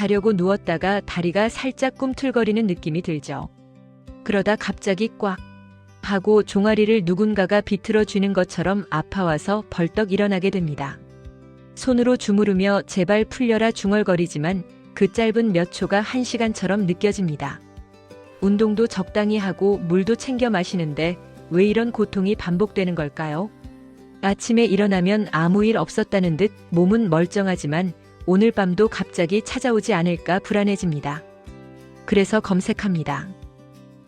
자려고 누웠다가 다리가 살짝 꿈틀거리는 느낌이 들죠. 그러다 갑자기 꽉 하고 종아리를 누군가가 비틀어 쥐는 것처럼 아파와서 벌떡 일어나게 됩니다. 손으로 주무르며 제발 풀려라 중얼거리지만 그 짧은 몇 초가 한 시간처럼 느껴집니다. 운동도 적당히 하고 물도 챙겨 마시는데 왜 이런 고통이 반복되는 걸까요? 아침에 일어나면 아무 일 없었다는 듯 몸은 멀쩡하지만 오늘 밤도 갑자기 찾아오지 않을까 불안해집니다. 그래서 검색합니다.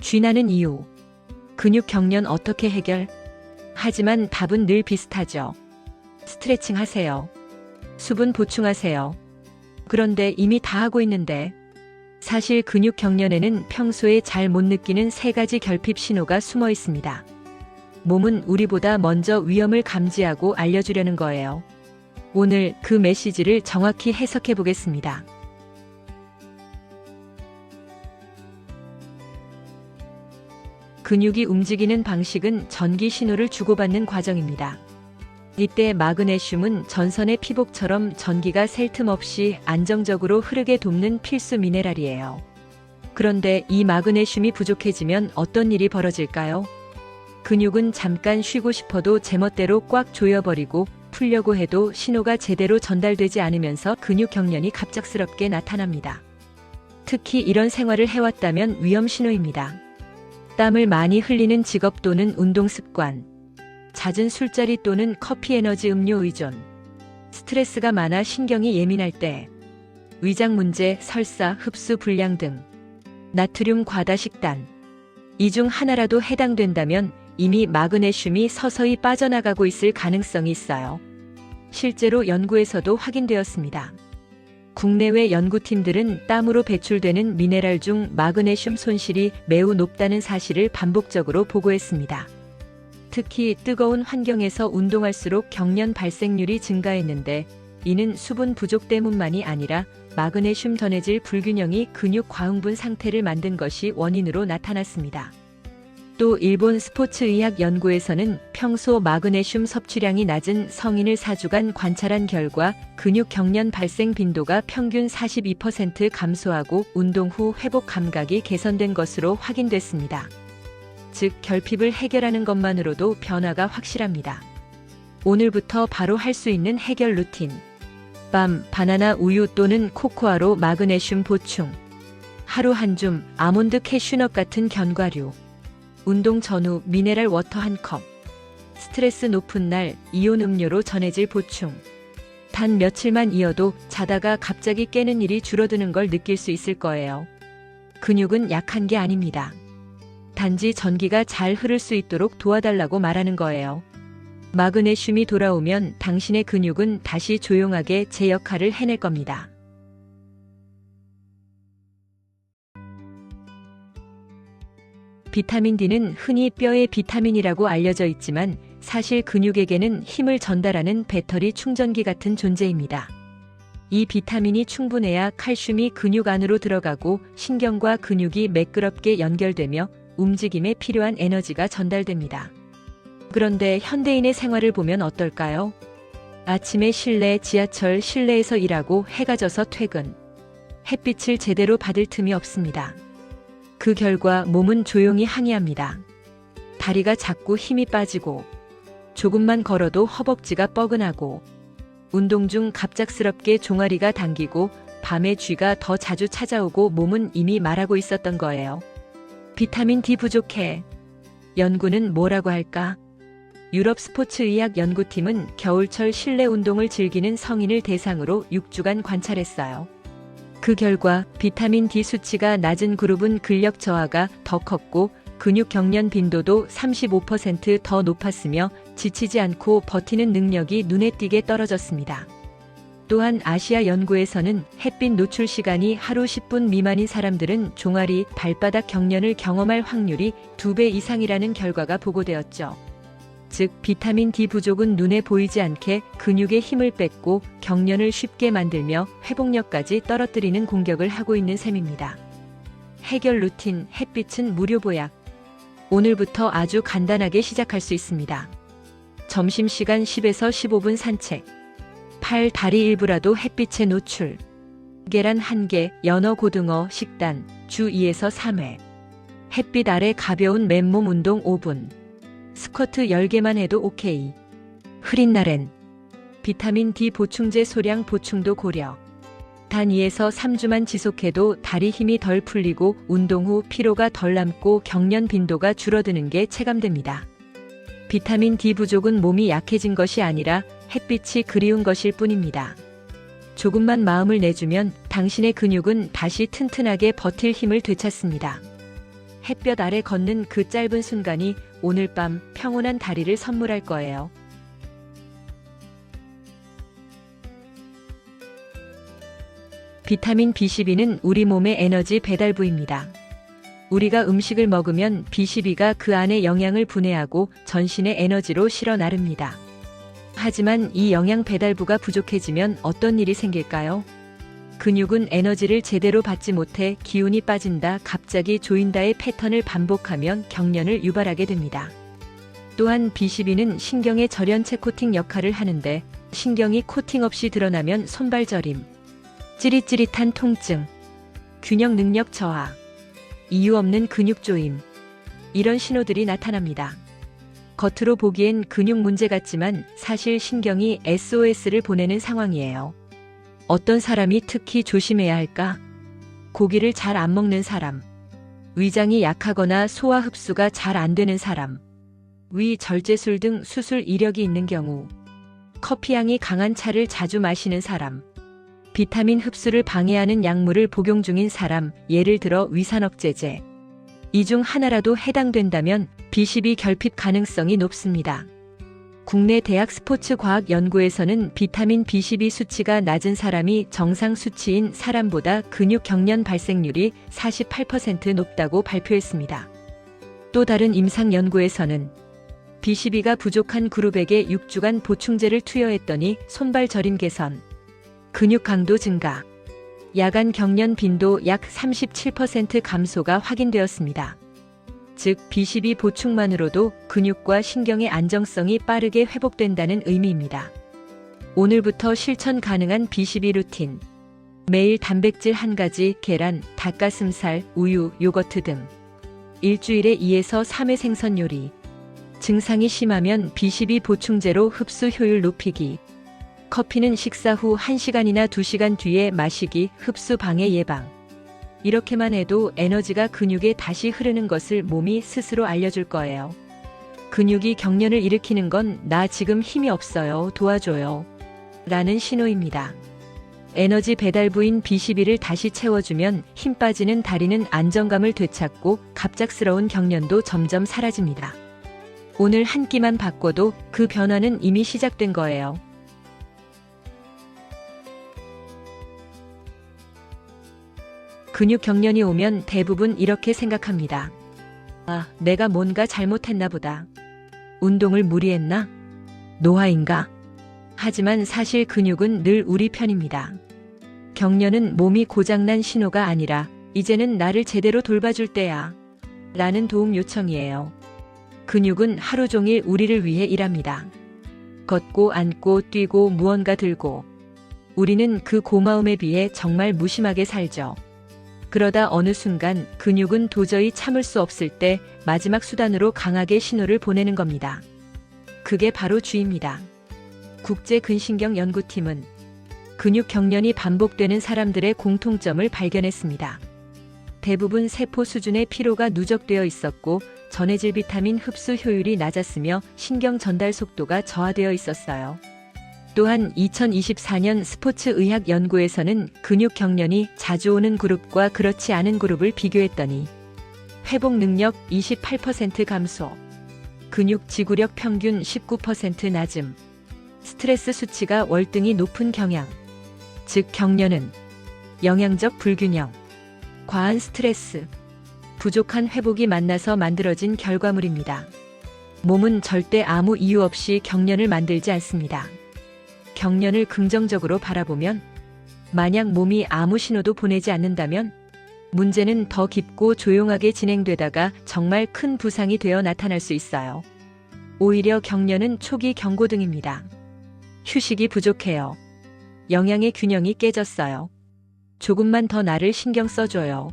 쥐나는 이유. 근육 경련 어떻게 해결? 하지만 답은 늘 비슷하죠. 스트레칭 하세요. 수분 보충하세요. 그런데 이미 다 하고 있는데 사실 근육 경련에는 평소에 잘 못 느끼는 세 가지 결핍 신호가 숨어 있습니다. 몸은 우리보다 먼저 위험을 감지하고 알려주려는 거예요. 오늘 그 메시지를 정확히 해석해 보겠습니다. 근육이 움직이는 방식은 전기 신호를 주고받는 과정입니다. 이때 마그네슘은 전선의 피복처럼 전기가 셀 틈 없이 안정적으로 흐르게 돕는 필수 미네랄이에요. 그런데 이 마그네슘이 부족해지면 어떤 일이 벌어질까요? 근육은 잠깐 쉬고 싶어도 제멋대로 꽉 조여버리고 풀려고 해도 신호가 제대로 전달되지 않으면서 근육 경련이 갑작스럽게 나타납니다. 특히 이런 생활을 해왔다면 위험 신호입니다. 땀을 많이 흘리는 직업 또는 운동 습관, 잦은 술자리 또는 커피 에너지 음료 의존, 스트레스가 많아 신경이 예민할 때, 위장 문제, 설사, 흡수 불량 등, 나트륨 과다 식단. 이 중 하나라도 해당된다면 이미 마그네슘이 서서히 빠져나가고 있을 가능성이 있어요. 실제로 연구에서도 확인되었습니다. 국내외 연구팀들은 땀으로 배출되는 미네랄 중 마그네슘 손실이 매우 높다는 사실을 반복적으로 보고했습니다. 특히 뜨거운 환경에서 운동할수록 경련 발생률이 증가했는데 이는 수분 부족 때문만이 아니라 마그네슘 전해질 불균형이 근육 과흥분 상태를 만든 것이 원인으로 나타났습니다. 또 일본 스포츠 의학 연구에서는 평소 마그네슘 섭취량이 낮은 성인을 4주간 관찰한 결과 근육 경련 발생 빈도가 평균 42% 감소하고 운동 후 회복 감각이 개선된 것으로 확인됐습니다. 즉 결핍을 해결하는 것만으로도 변화가 확실합니다. 오늘부터 바로 할 수 있는 해결 루틴. 밤 바나나 우유 또는 코코아로 마그네슘 보충. 하루 한 줌 아몬드 캐슈넛 같은 견과류. 운동 전후 미네랄 워터 한 컵. 스트레스 높은 날 이온 음료로 전해질 보충. 단 며칠만 이어도 자다가 갑자기 깨는 일이 줄어드는 걸 느낄 수 있을 거예요. 근육은 약한 게 아닙니다. 단지 전기가 잘 흐를 수 있도록 도와달라고 말하는 거예요. 마그네슘이 돌아오면 당신의 근육은 다시 조용하게 제 역할을 해낼 겁니다. 비타민 D는 흔히 뼈의 비타민이라고 알려져 있지만 사실 근육에게는 힘을 전달하는 배터리 충전기 같은 존재입니다. 이 비타민이 충분해야 칼슘이 근육 안으로 들어가고 신경과 근육이 매끄럽게 연결되며 움직임에 필요한 에너지가 전달됩니다. 그런데 현대인의 생활을 보면 어떨까요? 아침에 실내, 지하철 실내에서 일하고 해가 져서 퇴근. 햇빛을 제대로 받을 틈이 없습니다. 그 결과 몸은 조용히 항의합니다. 다리가 자꾸 힘이 빠지고, 조금만 걸어도 허벅지가 뻐근하고, 운동 중 갑작스럽게 종아리가 당기고, 밤에 쥐가 더 자주 찾아오고 몸은 이미 말하고 있었던 거예요. 비타민 D 부족해. 연구는 뭐라고 할까? 유럽 스포츠 의학 연구팀은 겨울철 실내 운동을 즐기는 성인을 대상으로 6주간 관찰했어요. 그 결과 비타민 D 수치가 낮은 그룹은 근력 저하가 더 컸고 근육 경련 빈도도 35%더 높았으며 지치지 않고 버티는 능력이 눈에 띄게 떨어졌습니다. 또한 아시아 연구에서는 햇빛 노출 시간이 하루 10분 미만인 사람들은 종아리, 발바닥 경련을 경험할 확률이 2배 이상이라는 결과가 보고되었죠. 즉, 비타민 D 부족은 눈에 보이지 않게 근육의 힘을 뺏고 경련을 쉽게 만들며 회복력까지 떨어뜨리는 공격을 하고 있는 셈입니다. 해결 루틴 햇빛은 무료 보약. 오늘부터 아주 간단하게 시작할 수 있습니다. 점심시간 10에서 15분 산책. 팔, 다리 일부라도 햇빛에 노출. 계란 1개, 연어 고등어 식단, 주 2에서 3회. 햇빛 아래 가벼운 맨몸 운동 5분. 스쿼트 10개만 해도 오케이. 흐린 날엔 비타민 D 보충제 소량 보충도 고려. 단 2에서 3주만 지속해도 다리 힘이 덜 풀리고 운동 후 피로가 덜 남고 경련 빈도가 줄어드는 게 체감됩니다. 비타민 D 부족은 몸이 약해진 것이 아니라 햇빛이 그리운 것일 뿐입니다. 조금만 마음을 내주면 당신의 근육은 다시 튼튼하게 버틸 힘을 되찾습니다. 햇볕 아래 걷는 그 짧은 순간이 오늘 밤 평온한 다리를 선물할 거예요. 비타민 B12는 우리 몸의 에너지 배달부입니다. 우리가 음식을 먹으면 B12가 그 안에 영양을 분해하고 전신의 에너지로 실어 나릅니다. 하지만 이 영양 배달부가 부족해지면 어떤 일이 생길까요? 근육은 에너지를 제대로 받지 못해 기운이 빠진다, 갑자기 조인다의 패턴을 반복하면 경련을 유발하게 됩니다. 또한 B12는 신경의 절연체 코팅 역할을 하는데 신경이 코팅 없이 드러나면 손발 저림, 찌릿찌릿한 통증, 균형 능력 저하, 이유 없는 근육 조임, 이런 신호들이 나타납니다. 겉으로 보기엔 근육 문제 같지만 사실 신경이 SOS를 보내는 상황이에요. 어떤 사람이 특히 조심해야 할까? 고기를 잘 안 먹는 사람, 위장이 약하거나 소화 흡수가 잘 안 되는 사람, 위 절제술 등 수술 이력이 있는 경우, 커피향이 강한 차를 자주 마시는 사람, 비타민 흡수를 방해하는 약물을 복용 중인 사람, 예를 들어 위산억제제. 이 중 하나라도 해당된다면 B12 결핍 가능성이 높습니다. 국내 대학 스포츠 과학 연구에서는 비타민 B12 수치가 낮은 사람이 정상 수치인 사람보다 근육 경련 발생률이 48% 높다고 발표했습니다. 또 다른 임상 연구에서는 B12가 부족한 그룹에게 6주간 보충제를 투여했더니 손발 저림 개선, 근육 강도 증가, 야간 경련 빈도 약 37% 감소가 확인되었습니다. 즉, B12 보충만으로도 근육과 신경의 안정성이 빠르게 회복된다는 의미입니다. 오늘부터 실천 가능한 B12 루틴. 매일 단백질 한 가지, 계란, 닭가슴살, 우유, 요거트 등. 일주일에 2에서 3회 생선 요리. 증상이 심하면 B12 보충제로 흡수 효율 높이기. 커피는 식사 후 1시간이나 2시간 뒤에 마시기, 흡수 방해 예방. 이렇게만 해도 에너지가 근육에 다시 흐르는 것을 몸이 스스로 알려줄 거예요. 근육이 경련을 일으키는 건 나 지금 힘이 없어요. 도와줘요. 라는 신호입니다. 에너지 배달부인 B12를 다시 채워주면 힘 빠지는 다리는 안정감을 되찾고 갑작스러운 경련도 점점 사라집니다. 오늘 한 끼만 바꿔도 그 변화는 이미 시작된 거예요. 근육 경련이 오면 대부분 이렇게 생각합니다. 아, 내가 뭔가 잘못했나 보다. 운동을 무리했나? 노화인가? 하지만 사실 근육은 늘 우리 편입니다. 경련은 몸이 고장난 신호가 아니라 이제는 나를 제대로 돌봐줄 때야. 라는 도움 요청이에요. 근육은 하루 종일 우리를 위해 일합니다. 걷고 앉고 뛰고 무언가 들고. 우리는 그 고마움에 비해 정말 무심하게 살죠. 그러다 어느 순간 근육은 도저히 참을 수 없을 때 마지막 수단으로 강하게 신호를 보내는 겁니다. 그게 바로 쥐입니다. 국제 근신경 연구팀은 근육 경련이 반복되는 사람들의 공통점을 발견했습니다. 대부분 세포 수준의 피로가 누적되어 있었고 전해질 비타민 흡수 효율이 낮았으며 신경 전달 속도가 저하되어 있었어요. 또한 2024년 스포츠 의학 연구에서는 근육 경련이 자주 오는 그룹과 그렇지 않은 그룹을 비교했더니 회복 능력 28% 감소, 근육 지구력 평균 19% 낮음, 스트레스 수치가 월등히 높은 경향, 즉 경련은 영양적 불균형, 과한 스트레스, 부족한 회복이 만나서 만들어진 결과물입니다. 몸은 절대 아무 이유 없이 경련을 만들지 않습니다. 경련을 긍정적으로 바라보면 만약 몸이 아무 신호도 보내지 않는다면 문제는 더 깊고 조용하게 진행되다가 정말 큰 부상이 되어 나타날 수 있어요. 오히려 경련은 초기 경고등입니다. 휴식이 부족해요. 영양의 균형이 깨졌어요. 조금만 더 나를 신경 써줘요.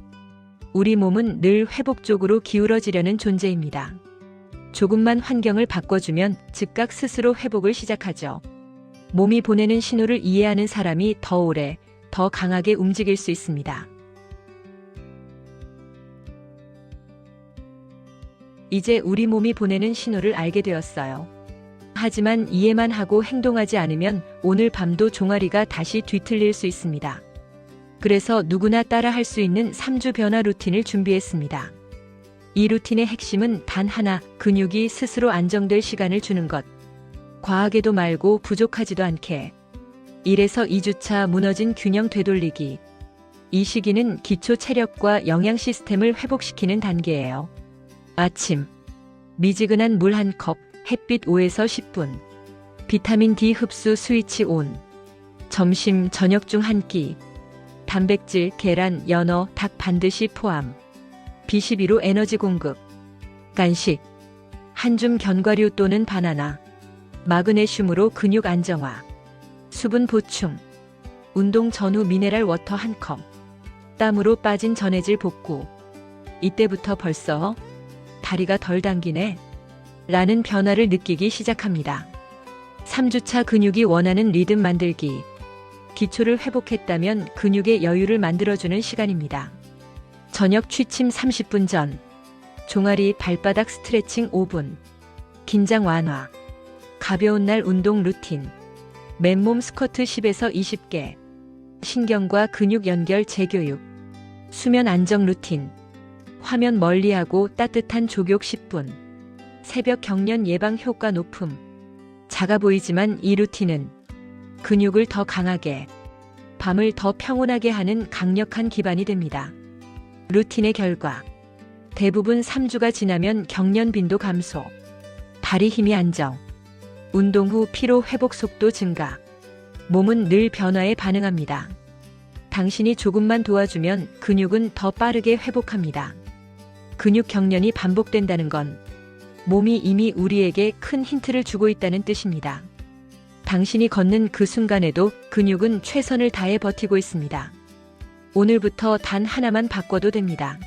우리 몸은 늘 회복 쪽으로 기울어지려는 존재입니다. 조금만 환경을 바꿔주면 즉각 스스로 회복을 시작하죠. 몸이 보내는 신호를 이해하는 사람이 더 오래, 더 강하게 움직일 수 있습니다. 이제 우리 몸이 보내는 신호를 알게 되었어요. 하지만 이해만 하고 행동하지 않으면 오늘 밤도 종아리가 다시 뒤틀릴 수 있습니다. 그래서 누구나 따라 할 수 있는 3주 변화 루틴을 준비했습니다. 이 루틴의 핵심은 단 하나, 근육이 스스로 안정될 시간을 주는 것. 과하게도 말고 부족하지도 않게. 1에서 2주차 무너진 균형 되돌리기. 이 시기는 기초 체력과 영양 시스템을 회복시키는 단계예요. 아침. 미지근한 물 한 컵, 햇빛 5에서 10분. 비타민 D 흡수 스위치 온. 점심, 저녁 중 한 끼. 단백질, 계란, 연어, 닭 반드시 포함. B12로 에너지 공급. 간식. 한 줌 견과류 또는 바나나. 마그네슘으로 근육 안정화. 수분 보충. 운동 전후 미네랄 워터 한 컵. 땀으로 빠진 전해질 복구. 이때부터 벌써 다리가 덜 당기네. 라는 변화를 느끼기 시작합니다. 3주차 근육이 원하는 리듬 만들기. 기초를 회복했다면 근육의 여유를 만들어주는 시간입니다. 저녁 취침 30분 전. 종아리 발바닥 스트레칭 5분. 긴장 완화. 가벼운 날 운동 루틴. 맨몸 스쿼트 10에서 20개. 신경과 근육 연결 재교육. 수면 안정 루틴. 화면 멀리하고 따뜻한 족욕 10분. 새벽 경련 예방 효과 높음. 작아 보이지만 이 루틴은 근육을 더 강하게, 밤을 더 평온하게 하는 강력한 기반이 됩니다. 루틴의 결과. 대부분 3주가 지나면 경련 빈도 감소. 다리 힘이 안정. 운동 후 피로 회복 속도 증가. 몸은 늘 변화에 반응합니다. 당신이 조금만 도와주면 근육은 더 빠르게 회복합니다. 근육 경련이 반복된다는 건 몸이 이미 우리에게 큰 힌트를 주고 있다는 뜻입니다. 당신이 걷는 그 순간에도 근육은 최선을 다해 버티고 있습니다. 오늘부터 단 하나만 바꿔도 됩니다.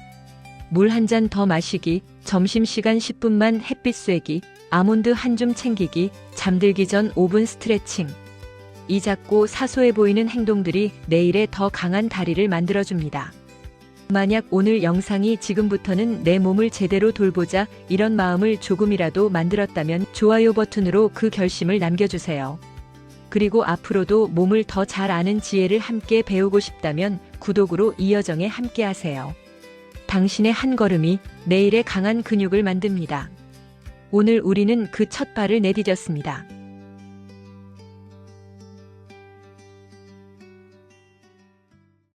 물 한 잔 더 마시기, 점심시간 10분만 햇빛 쐬기, 아몬드 한 줌 챙기기, 잠들기 전 5분 스트레칭. 이 작고 사소해 보이는 행동들이 내일의 더 강한 다리를 만들어줍니다. 만약 오늘 영상이 지금부터는 내 몸을 제대로 돌보자 이런 마음을 조금이라도 만들었다면 좋아요 버튼으로 그 결심을 남겨주세요. 그리고 앞으로도 몸을 더 잘 아는 지혜를 함께 배우고 싶다면 구독으로 이여정에 함께 하세요. 당신의 한 걸음이 내일의 강한 근육을 만듭니다. 오늘 우리는 그 첫 발을 내디뎠습니다.